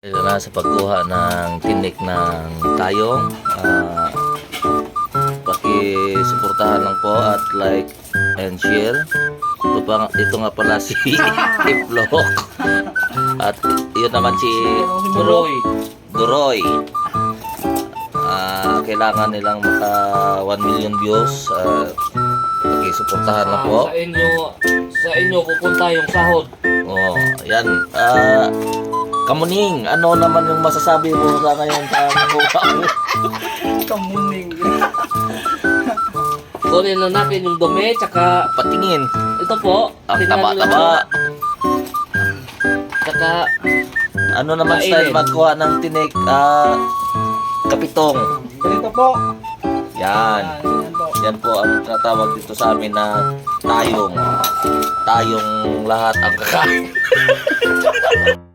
Ito na sa pagkuha ng tinik ng tayong. Ah, paki-suportahan lang po at like and share. Ito, pa, ito nga pala si Iplok. At yun naman si Duroy. Duroy. Ah, kailangan nilang maka 1 million views. Uh, paki-suportahan lang po. Sa inyo, sa inyo pupunta yung sahod. Oh, yan. Ah, Kamuning, ano naman yung masasabi mo sa ngayon sa nakuha mo? Kamuning. Kunin na natin yung dumi, tsaka Patingin. ito po. Ang tingnan nyo taba-taba. lang. Tsaka, Ano naman Kainin. style magkuha ng tinik? Ah, kapitong. Ganito po. Yan. Yan po. Yan po ang tatawag dito sa amin na tayong. Tayong lahat ang kakain.